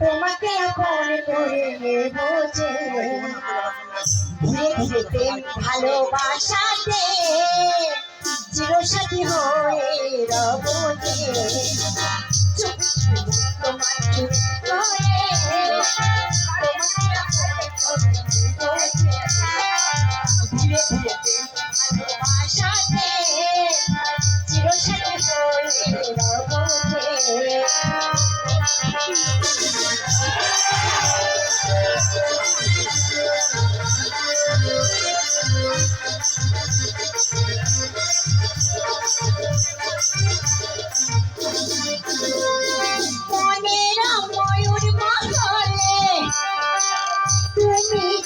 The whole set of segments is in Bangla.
Oh, my God. প্রেম ভালোবাসাতে চিরসাথী হয়ে রব তোমাকে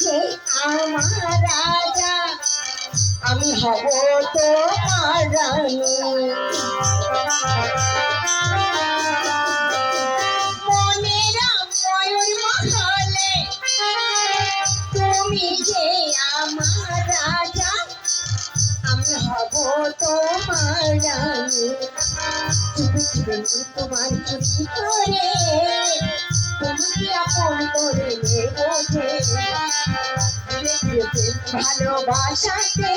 যে আমার রাজা, আমি হব তোমার রানী। ময়ূর তুমি যে আমার রাজা, আমি হব তোমার রানী। তোমার চুরি করে ভালোবাসাতে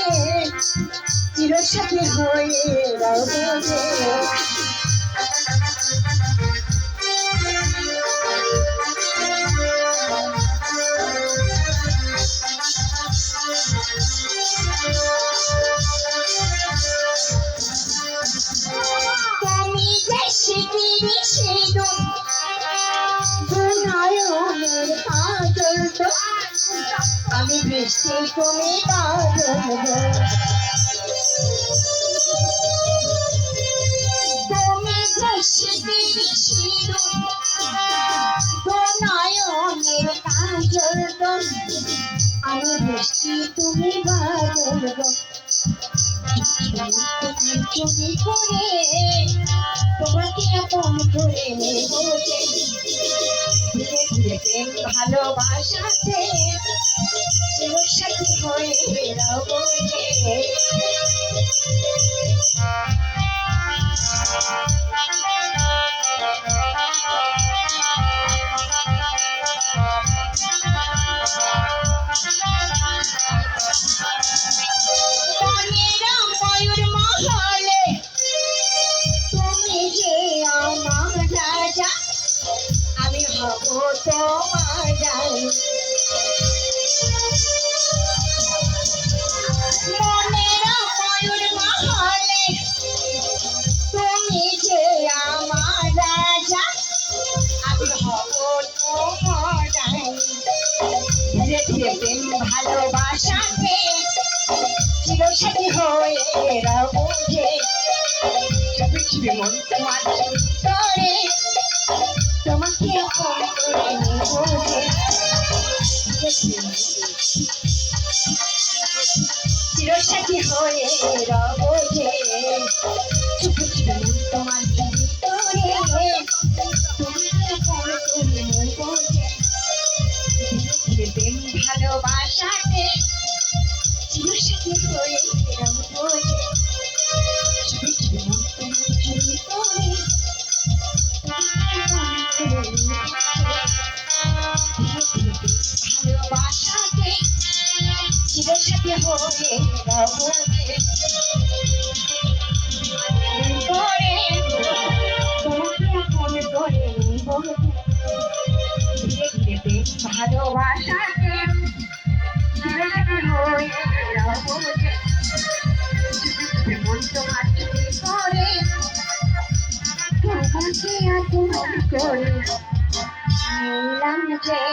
চিরসাথী হয়ে রব আমি বৃষ্টি তুমি তুমি শিগগিরি সিঁদুর দুনয়নের কাজল আমি বৃষ্টি তুমি বাদল। চুরি করে তোমাকে আপন করে নেব যে। ধীরে ধীরে প্রেম ভালোবাসাতে হয়ে রব হয়ে রব যে চুপি চুপি মন। তোমার করে তোমাকে আপন করে যে চিরসাথী হয়ে রব যে চুপি চুপি মন। তোমার করে তোমাকে আপন করে নেব যে ভালোবাসা গর্ব হতে করে তোমাকে আপন করে নিলাম যে